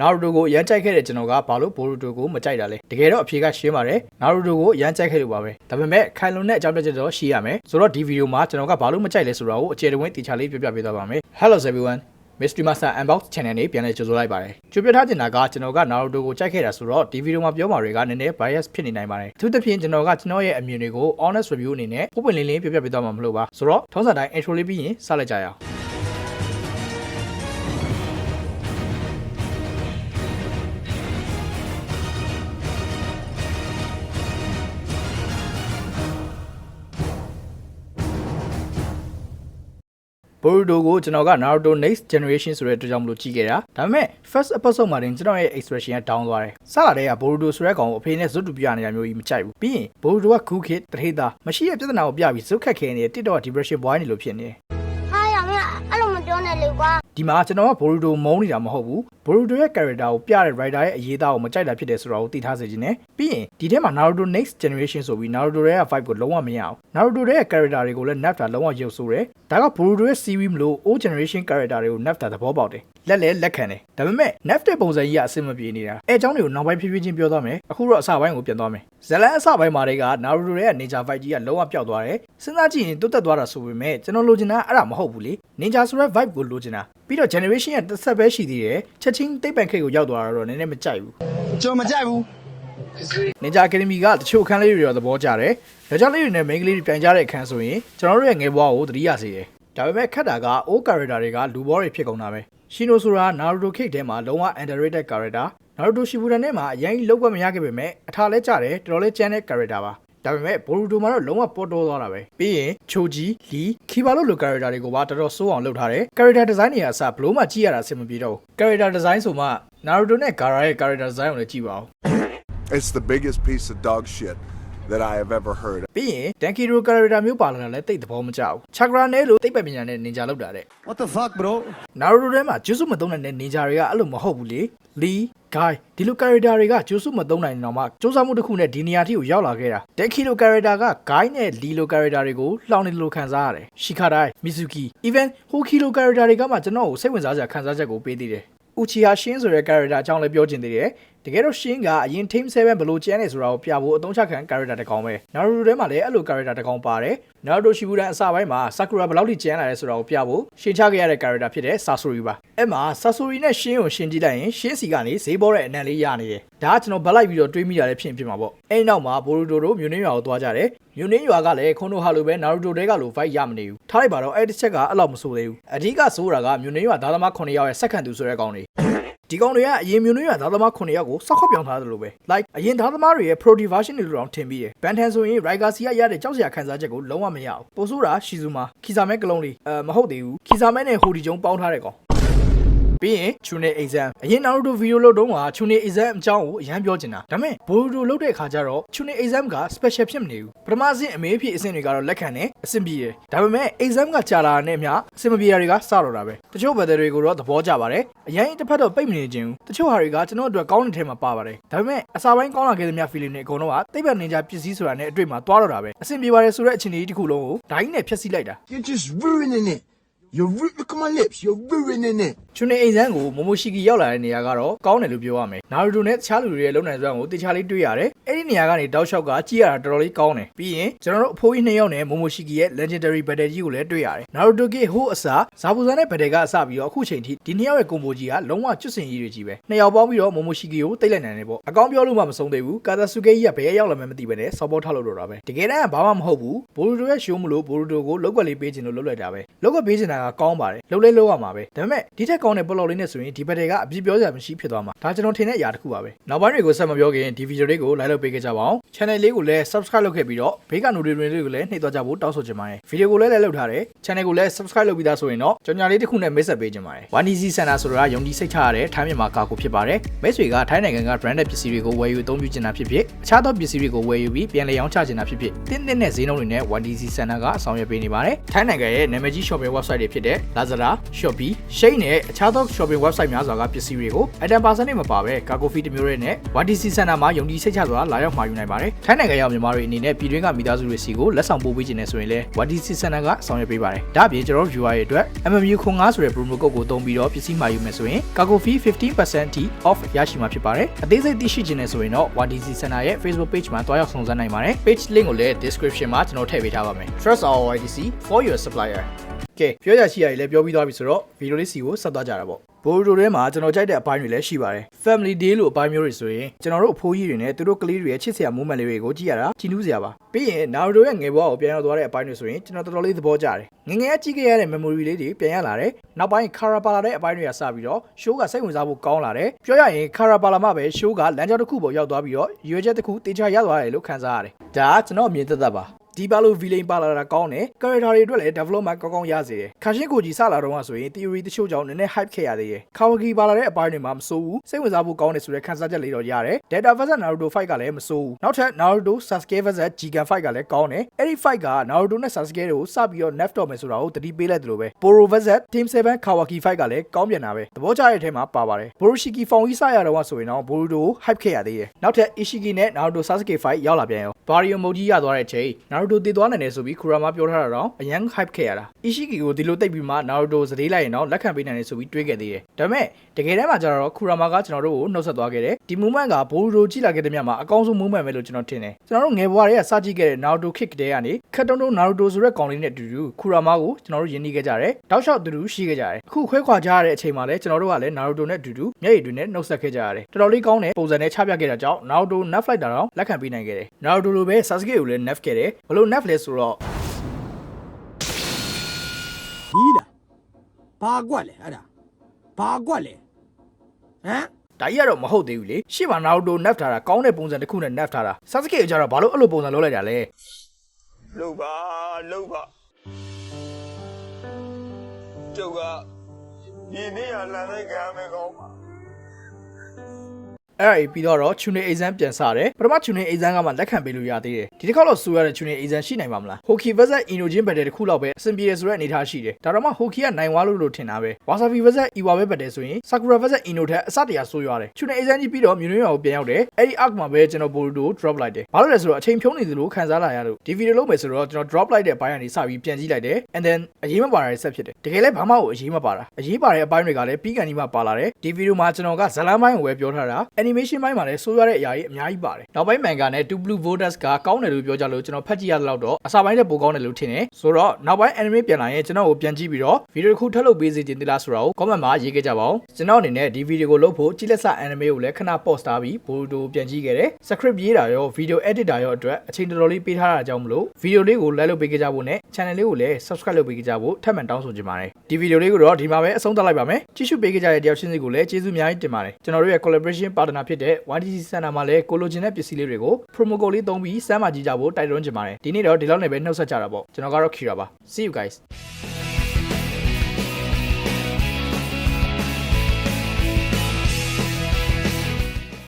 နာရူတိုကိုရမ်းကြိုက်ခဲ့တဲ့ကျွန်တော်ကဘာလို့ဘိုရူတိုကိုမကြိုက်တာလဲတကယ်တော့အဖြေကရှင်းပါတယ်နာရူတိုကိုရမ်းကြိုက်ခဲ့လို့ပါပဲဒါပေမဲ့ခိုင်လုံတဲ့အကြောင်းပြချက်တော့ရှိရမယ်ဆိုတော့ဒီဗီဒီယိုမှာကျွန်တော်ကဘာလို့မကြိုက်လဲဆိုတာကိုအကျယ်တဝင်းတေချာလေးပြပြပေးသွားပါမယ် Hello everyone Mystery Master Unbox Channel နဲ့ပြန်လည်ကြိုဆိုလိုက်ပါတယ်။ကြိုပြထားချင်တာကကျွန်တော်က Naruto ကိုကြိုက်ခဲ့တာဆိုတော့ဒီဗီဒီယိုမှာပြောမှာတွေကနည်းနည်း bias ဖြစ်နေနိုင်ပါတယ်။အထူးသဖြင့်ကျွန်တော်ကကျွန်တော်ရဲ့အမြင်တွေကို honest review အနေနဲ့ပုံပွင့်လင်းလင်းပြပြပေးသွားမှာမလို့ပါ။ဆိုတော့ထုံးစံတိုင်း intro လေးပြီးရင်စလိုက်ကြရအောင်။ ဘော်ဒိုကိုကျွန်တော်က Naruto Next Generation ဆိုတဲ့အတွက်ကြောင့်မလို့ကြည့်ခဲ့တာဒါပေမဲ့ first episode မှာတင်ကျွန်တော်ရဲ့ expression က down သွားတယ်စလာတဲ့ကဘော်ဒိုဆိုတဲ့ကောင်ကိုအဖေနဲ့ဇွတ်တူပြနေတာမျိုးကြီးမကြိုက်ဘူးပြီးရင်ဘော်ဒိုက cool kid တထေးသားမရှိတဲ့ပြဿနာကိုပြပြီးဇွတ်ခတ်ခဲနေတဲ့ TikTok depression boy နေလို့ဖြစ်နေတယ် ဒီမှာကျွန်တော်ကဘော်ရူတိုမုန်းနေတာမဟုတ်ဘူးဘော်ရူတိုရဲ့ character ကိုပြတဲ့ writer ရဲ့အရေးသားကိုမကြိုက်တာဖြစ်တယ်ဆိုတာကိုသိထားစေချင်တယ်ပြီးရင်ဒီထဲမှာ Naruto Next Generation ဆိုပြီး Naruto ရဲ့ vibe ကိုလုံးဝမရအောင် Naruto ရဲ့ character တွေကိုလည်း nerf တာလုံးဝရုပ်ဆိုးတယ်ဒါကဘော်ရူတိုရဲ့ series မလို့ old generation character တွေကို nerf တာသဘောပေါက်တယ် လက်လည်းလက်ခံတယ်ဒါပေမဲ့ nerf တဲ့ပုံစံကြီးကအဆင်မပြေနေတာအဲအကြောင်းတွေကိုနောက်ပိုင်းဖြည်းဖြည်းချင်းပြောသွားမယ်အခုတော့အစပိုင်းကိုပြန်သွားမယ်ဇလန်အစပိုင်းမှာတွေက Naruto ရဲ့ ninja fight ကြီးကလုံးဝပျောက်သွားတယ်စဉ်းစားကြည့်ရင်တွတ်တက်သွားတာဆိုပေမဲ့ကျွန်တော်လိုချင်တာအဲ့ဒါမဟုတ်ဘူးလေ ninja ဆိုတဲ့ vibe ကိုလိုချင်တာပြီးတော့ generation ရဲ့တစ်ဆက်ပဲရှိသေးတယ်ချက်ချင်းတိတ်ပန်ခိတ်ကိုရောက်သွားတာတော့နည်းနည်းမကြိုက်ဘူးကျွန်တော်မကြိုက်ဘူး Ninja Academy ကတချို့အခန်းလေးတွေတော့သဘောကျတယ်။ယောက်ျားလေးတွေနဲ့မိန်းကလေးတွေပြိုင်ကြတဲ့အခန်းဆိုရင်ကျွန်တော်တို့ရဲ့ငယ်ဘဝကိုသတိရစေတယ်။ ဒါပေမဲ့ခက်တာက old character တွေကလူဘောတွေဖြစ်ကုန်တာပဲ။ Shino ဆိုတာ Naruto Cake ထဲမှာလုံးဝ underrated character ။ Naruto Shippuden ထဲမှာအရင်လောက်ွက်မရခဲ့ပေမဲ့အထာလဲကျတယ်တော်တော်လေးကျန်တဲ့ character ပါ။ဒါပေမဲ့ Boruto မှာတော့လုံးဝပေါ်တော်သွားတာပဲပြီးရင် Choji, Lee, Kiba လို့လို character တွေကိုပါတော်တော်စိုးအောင်လုပ်ထားတယ် character design တွေကအစဘလို့မှကြည့်ရတာအဆင်မပြေတော့ဘူး character design ဆိုမှ Naruto နဲ့ Gaara ရဲ့ character design ကိုလည်းကြည့်ပါဦး It's the biggest piece of dog shit that I have ever heard. ပြီးရင် Dankiro character မျိုးပါလာတာလည်းတိတ်သဘောမကျဘူး Chakra နဲ့လို့တိတ်ပပညာနဲ့ ninja လောက်တာတဲ့ What the fuck bro Naruto ထဲမှာဂျူစုမသုံးနိုင်တဲ့ ninja တွေကအဲ့လိုမဟုတ်ဘူးလေ Lee Guy ဒီလို character တွေကဂျူစုမသုံးနိုင်တော့မှစူးစမ်းမှုတစ်ခုနဲ့ဒီနေရာထိကိုရောက်လာခဲ့တာ Dankiro character က Guy နဲ့ Lee လို character တွေကိုလှောင်နေလို့ခံစားရတယ် Shikadai Mizuki even Hoki လို character တွေကမှကျွန်တော်ကိုစိတ်ဝင်စားစရာခံစားချက်ကိုပေးသေးတယ် Uchiha Shin ဆိုတဲ့ character အကြောင်းလည်းပြောချင်သေးတယ် တကယ်တော့ Shin ကအရင် Team 7ဘယ်လိုကျန်းနေဆိုတာကိုပြဖို့အသုံးချခံ character တစ်ကောင်ပဲ Naruto ထဲမှာလည်းအဲ့လို character တစ်ကောင်ပါတယ် Naruto Shippuden အစပိုင်းမှာ Sakura ဘယ်လောက်ထိကျန်းလာလဲဆိုတာကိုပြဖို့ရှင်းချခဲ့ရတဲ့ character ဖြစ်တဲ့ Sasori ပါအဲ့မှာ Sasori နဲ့ Shin ကိုရှင်းကြည့်လိုက်ရင် Shin စီကနေဈေးပေါ်တဲ့အနံလေးရနေတယ်ဒါကကျွန်တော်ဗတ်လိုက်ပြီးတော့တွေးမိတာလည်းဖြစ်ရင်ဖြစ်မှာပေါ့အဲ့နောက်မှာ Boruto တို့မြို့နှင်းရွာကိုသွားကြတယ်မြို့နှင်းရွာကလည်းခွန်တို့ဟာလိုပဲ Naruto တဲကလို fight ရမနေဘူးထားလိုက်ပါတော့အဲ့တစ်ချက်ကအဲ့လောက်မဆိုသေးဘူးအဓိကဆိုတာကမြို့နှင်းရွာသားသမား9ယောက်ရဲ့စက္ကန့်သူဆိုတဲ့ကောင်တွေ ဒီကောင်တွေကအရင်မျိုးနွေးရသားသမား9ယောက်ကိုစောက်ခောက်ပြောင်းထားတယ်လို့ပဲ like အရင်သားသမားတွေရဲ့ pro version တွေလိုတောင်ထင်ပြီးတယ်ဘန်ထန်ဆိုရင် Riker စီကရတဲ့ကြောက်စရာခံစားချက်ကိုလုံးဝမရဘူးပိုဆိုးတာရှီဇူမာခီဇာမဲကလုံးလေးအဲမဟုတ်သေးဘူးခီဇာမဲနဲ့ဟိုဒီကျုံပေါင်းထားတဲ့ကောင် ပြီးရင် Chune exam အရင် Naruto video လုပ်တော့က Chune exam အကြောင်းကိုအရင်ပြောချင်တာဒါပေမဲ့ Boruto လုပ်တဲ့အခါကျတော့ Chune exam က special ဖြစ်မနေဘူးပထမအဆင့်အမေးဖြစ်အဆင့်တွေကတော့လက်ခံတယ်အဆင်ပြေတယ်ဒါပေမဲ့ exam ကကြာလာတဲ့မျှအဆင်မပြေတာတွေကစတော့တာပဲတချို့ weather တွေကိုတော့သဘောကျပါတယ်အရင်တစ်ဖက်တော့ပိတ်မနေခြင်းဘူးတချို့ဟာတွေကကျွန်တော်အတွက်ကောင်းတဲ့ထဲမှာပါပါတယ်ဒါပေမဲ့အစာပိုင်းကောင်းလာခဲ့တဲ့မြ feeling တွေအကုန်လုံးကတိတ်ပတ်နေကြပစ္စည်းဆိုတာနဲ့အတွေ့မှာသွားတော့တာပဲအဆင်ပြေပါတယ်ဆိုတဲ့အခြေအနေကြီးတစ်ခုလုံးကိုဓာကြီးနဲ့ဖျက်ဆီးလိုက်တာ You're just ruining it You're ru- look at my lips You're ruining it ချွန်းနေအိမ်ဆန်းကိုမိုမိုရှိကီရောက်လာတဲ့နေရာကတော့ကောင်းတယ်လို့ပြောရမယ်။နာရူတိုနဲ့တခြားလူတွေရဲ့လုံနိုင်စွမ်းကိုတခြားလေးတွေ့ရတယ်။အဲ့ဒီနေရာကနေတောက်လျှောက်ကကြည့်ရတာတော်တော်လေးကောင်းတယ်။ပြီးရင်ကျွန်တော်တို့အဖိုးကြီးနှစ်ယောက်နဲ့မိုမိုရှိကီရဲ့ legendary battle ကြီးကိုလည်းတွေ့ရတယ်။နာရူတိုကဟိုးအစားဇာဘူဇန်နဲ့ battle ကအစပြီးတော့အခုချိန်ထိဒီနှစ်ယောက်ရဲ့ကွန်ဘိုကြီးကလုံးဝကျွတ်စင်ကြီးတွေကြီးပဲ။နှစ်ယောက်ပေါင်းပြီးတော့မိုမိုရှိကီကိုတိတ်လိုက်နိုင်တယ်ပေါ့။အကောင်းပြောလို့မှမဆုံးသေးဘူး။ကာတာဆူကေကြီးကဘယ်ရောက်လာမှမသိပဲနဲ့စော်ပေါ်ထောက်လို့တော့တာပဲ။တကယ်တမ်းကဘာမှမဟုတ်ဘူး။ဘိုရူတိုရဲ့ရှိုးမလို့ဘိုရူတိုကိုလောက်ွက်လေးပေးခြင်းလို့လုပ်လိုက်တာပဲ။လောက်ွက်ပေးခြင်းတာကကောင်းပါတယ်။လှုပ်လဲလှုပ်ရမှာပဲ။ဒါပေမဲ့ဒီထက်ကောင်းတဲ့ပလော့လေးနဲ့ဆိုရင်ဒီဘက်တွေကအပြစ်ပြောစရာမရှိဖြစ်သွားမှာဒါကျွန်တော်ထင်တဲ့အရာတစ်ခုပါပဲနောက်ပိုင်းတွေကိုဆက်မပြောခင်ဒီဗီဒီယိုလေးကို like လုပ်ပေးခဲ့ကြပါအောင် channel လေးကိုလည်း subscribe လုပ်ခဲ့ပြီးတော့ဘေးက notification လေးကိုလည်းနှိပ်သွားကြဖို့တောင်းဆိုချင်ပါတယ်ဗီဒီယိုကိုလည်းလည်းလုပ်ထားတယ် channel ကိုလည်း subscribe လုပ်ပြီးသားဆိုရင်တော့ကြော်ညာလေးတစ်ခုနဲ့မိတ်ဆက်ပေးချင်ပါတယ် 1DC Center ဆိုတာယုံကြည်စိတ်ချရတဲ့ထိုင်းမြန်မာကာကိုဖြစ်ပါတယ်မိတ်ဆွေကထိုင်းနိုင်ငံက branded ပစ္စည်းတွေကိုဝယ်ယူအသုံးပြုချင်တာဖြစ်ဖြစ်အခြားသောပစ္စည်းတွေကိုဝယ်ယူပြီးပြန်လည်ရောင်းချချင်တာဖြစ်ဖြစ်တင်းတင်းနဲ့ဈေးနှုန်းတွေနဲ့ 1DC Center ကဆောင်ရွက်ပေးနေပါတယ်ထိုင်းနိုင်ငံရဲ့နာမည်ကြီး shopping website တွေဖြစ်တဲ့ Lazada, Shopee, Shein နဲ့အခြားသော shopping website များစွာကပစ္စည်းတွေကို item person နဲ့မပါဘဲ cargo fee တစ်မျိုးရဲနဲ့ 1DC Center မှာယုံကြည်စိတ်ချစွာလာရောက်မှာယူနိုင်ပါတယ်။ထိုင်းနိုင်ငံရောက်မြန်မာတွေအနေနဲ့ပြည်တွင်းကမိသားစုတွေစီကိုလက်ဆောင်ပို့ပေးခြင်းနဲ့ဆိုရင်လည်း 1DC Center ကဆောင်ရွက်ပေးပါတယ်။ဒါ့အပြင်ကျွန်တော်တို့ viewer တွေအတွက် MMU ခွန်9ဆိုတဲ့ promo code ကိုသုံးပြီးတော့ပစ္စည်းမှာယူမယ်ဆိုရင် cargo fee 15%ထိ off ရရှိမှာဖြစ်ပါတယ်။အသေးစိတ်သိရှိခြင်းနဲ့ဆိုရင်တော့ 1DC Center ရဲ့ Facebook page မှာတွားရောက်ဆောင်စမ်းနိုင်ပါတယ်။ page link ကိုလည်း description မှာကျွန်တော်ထည့်ပေးထားပါမယ်။ Trust our YDC for your supplier ကဲပြောရရှိရည်လည်းပြောပြီးသွားပြီဆိုတော့ဗီဒီယိုလေးစီကိုဆက်သွားကြတာပေါ့ဘိုးတို့ထဲမှာကျွန်တော်ကြိုက်တဲ့အပိုင်းတွေလည်းရှိပါတယ် Family Day လို့အပိုင်းမျိုးတွေဆိုရင်ကျွန်တော်တို့အဖိုးကြီးတွေနဲ့သူတို့ကလေးတွေရဲ့ချစ်စရာ moment လေးတွေကိုကြည့်ရတာကြည်နူးစရာပါပြီးရင် Naruto ရဲ့ငယ်ဘဝကိုပြန်ရောက်သွားတဲ့အပိုင်းတွေဆိုရင်ကျွန်တော်တော်တော်လေးသဘောကျတယ်ငငယ်အကြည့်ခဲ့ရတဲ့ memory လေးတွေပြန်ရလာတယ်နောက်ပိုင်း Kara ပါလာတဲ့အပိုင်းတွေကစပြီးတော့ show ကစိတ်ဝင်စားဖို့ကောင်းလာတယ်ပြောရရင် Kara ပါလာမှပဲ show ကလမ်းကြောင်းတစ်ခုပေါ်ရောက်သွားပြီးတော့ရွေးချက်တစ်ခုတေချာရသွားတယ်လို့ခံစားရတယ်ဒါကကျွန်တော်အမြင်သက်သက်ပါ ဒီပါလို့ villain ပါလာတာကောင်းတယ် character တွေအတွက်လည်း development ကောင်းကောင်းရစေတယ်ခါရှင်းကိုကြီးစလာတော့ကဆိုရင် theory တချို့ကြောင့်နည်းနည်း hype ခဲ့ရသေးတယ် Kawaki ပါလာတဲ့အပိုင်းတွေမှာမစိုးဘူးစိတ်ဝင်စားဖို့ကောင်းတယ်ဆိုတဲ့ခန်းစားချက်လေးတော့ရတယ် Data vs Naruto fight ကလည်းမစိုးဘူးနောက်ထပ် Naruto Sasuke vs Jigen fight ကလည်းကောင်းတယ်အဲ့ဒီ fight က Naruto နဲ့ Sasuke တို့စပြီးတော့ nerf တော့မယ်ဆိုတာကိုတတိပေးလိုက်တယ်လို့ပဲ Poro vs Team 7 Kawaki fight ကလည်းကောင်းပြန်တာပဲသဘောကျတဲ့အထဲမှာပါပါတယ် Boroshiki ဖောင်ကြီးစရတော့ဆိုရင်တော့ Boruto ကို hype ခဲ့ရသေးတယ်နောက်ထပ် Ishiki နဲ့ Naruto Sasuke fight ရောက်လာပြန်ရော Barrio Moji ရသွားတဲ့အချိန် Naruto တည်သွားနိုင်တယ်ဆိုပြီး Kurama ပြောထားတာတော့အရန် hype ခဲ့ရတာ Ishiki ကိုဒီလိုတိတ်ပြီးမှ Naruto စတေးလိုက်ရင်တော့လက်ခံပေးနိုင်တယ်ဆိုပြီးတွေးခဲ့သေးတယ်ဒါပေမဲ့တကယ်တမ်းမှာကျတော့ Kurama ကကျွန်တော်တို့ကိုနှုတ်ဆက်သွားခဲ့တယ်ဒီ moment က Boruto ကြည့်လာခဲ့တဲ့မြတ်မှာအကောင်းဆုံး moment ပဲလို့ကျွန်တော်ထင်တယ်ကျွန်တော်တို့ငယ်ဘဝတွေကစကြည့်ခဲ့တဲ့ Naruto kick တဲ့ကနေခက်တုံးတုံး Naruto ဆိုတဲ့ကောင်လေးနဲ့အတူတူ Kurama ကိုကျွန်တော်တို့ယဉ်နေခဲ့ကြတယ်တောက်လျှောက်အတူတူရှိခဲ့ကြတယ်အခုခွဲခွာကြရတဲ့အချိန်မှာလည်းကျွန်တော်တို့ကလည်း Naruto နဲ့အတူတူမျက်ရည်တွေနဲ့နှုတ်ဆက်ခဲ့ကြရတယ်တော်တော်လေးကောင်းတဲ့ပုံစံနဲ့ချပြခဲ့တာကြောင့် Naruto nerf လိုက်တာတော့လက်ခံပေးနိုင်ခဲ့တယ် Naruto လိုပဲ Sasuke ကိုလည်း nerf ခဲ့တယ်ဘလို့ nerf လဲဆိုတော့ဒီလားဘာကွက်လဲအဲ့ဒါဘာကွက်လဲဟမ်ဒါကြီးကတော့မဟုတ်သေးဘူးလေရှေ့မှာ Naruto nerf ထားတာကောင်းတဲ့ပုံစံတစ်ခုနဲ့ nerf ထားတာ Sasuke ကကြတော့ဘာလို့အဲ့လိုပုံစံလုပ်လိုက်တာလဲလှုပ်ပါလှုပ်ပါကျုပ်ကဒီနေ့ကလမ်းလိုက်ခံရမယ်ကောင်းပါ အဲ့ဒါပြီးတော့ Tune Exam ပြန်စတယ်ပထမ Tune Exam ကမှလက်ခံပေးလို့ရသေးတယ်ဒီတစ်ခေါက်တော့ဆိုရတဲ့ Tune Exam ရှိနိုင်ပါမလား Hoki vs Inojin Battle တစ်ခုလောက်ပဲအဆင်ပြေတယ်ဆိုတဲ့အနေအထားရှိတယ်ဒါတော့မှ Hoki ကနိုင်သွားလို့လို့ထင်တာပဲ Wasabi vs Iwa ပဲ Battle ဆိုရင် Sakura vs Ino ထက်အစတရာဆိုးရွားတယ် Tune Exam ကြီးပြီးတော့မြွေရွာကိုပြန်ရောက်တယ်အဲ့ဒီ arc မှာပဲကျွန်တော် Boruto drop လိုက်တယ်ဘာလို့လဲဆိုတော့အချိန်ဖြုံးနေသလိုခံစားလာရလို့ဒီ video လုံးမယ်ဆိုတော့ကျွန်တော် drop လိုက်တဲ့ဘိုင်းကနေစပြီးပြန်ကြည့်လိုက်တယ် and then အရေးမပါတာတွေဆက်ဖြစ်တယ်တကယ်လည်းဘာမှကိုအရေးမပါတာအရေးပါတဲ့အပိုင်းတွေကလည်းပြီးကန်ဒီမှာပါလာတယ်ဒီ video မှာကျွန်တော်ကဇလန်ပိုင်းကိုပဲပြောထားတာ animation ပိုင်းမှာလည်းဆိုးရွားတဲ့အရာကြီးအများကြီးပါတယ်နောက်ပိုင်း manga နဲ့ Two Blue Voters ကကောင်းတယ်လို့ပြောကြလို့ကျွန်တော်ဖတ်ကြည့်ရတဲ့လောက်တော့အစာပိုင်းတက်ပိုကောင်းတယ်လို့ထင်တယ်ဆိုတော့နောက်ပိုင်း anime ပြန်လာရင်ကျွန်တော်ကိုပြန်ကြည့်ပြီးတော့ video တစ်ခုထပ်လုပ်ပေးစေချင်သေးလားဆိုတာကို comment မှာရေးခဲ့ကြပါဦးကျွန်တော်အနေနဲ့ဒီ video ကိုလုပ်ဖို့ကြည့်လက်စ anime ကိုလည်းခဏ pause ထားပြီး Boruto ပြန်ကြည့်ခဲ့တယ် script ရေးတာရော video editor ရောအတွက်အချိန်တော်တော်လေးပေးထားတာကြောင့်မလို့ video လေးကို like လုပ်ပေးခဲ့ကြဖို့နဲ့ channel လေးကိုလည်း subscribe လုပ်ပေးခဲ့ကြဖို့ထပ်မံတောင်းဆိုချင်ပါတယ်ဒီ video လေးကိုတော့ဒီမှာပဲအဆုံးသတ်လိုက်ပါမယ်ကြည့်ရှုပေးခဲ့ကြတဲ့တယောက်ချင်းစီကိုလည်းကျေးဇူးအများကြီးတင်ပါတယ်ကျွန်တော်တို့ရဲ့ collaboration partner ဖြစ်တဲ့ YDC Center မှာလည်းကိုလိုချင်တဲ့ပစ္စည်းလေးတွေကို promo code လေးသုံးပြီးစမ်းမကြည့်ကြဖို့တိုက်တွန်းချင်ပါတယ်ဒီနေ့တော့ဒီလောက်နဲ့ပဲနှုတ်ဆက်ကြတာပေါ့ကျွန်တော်ကတော့ Kira ပါ see you guys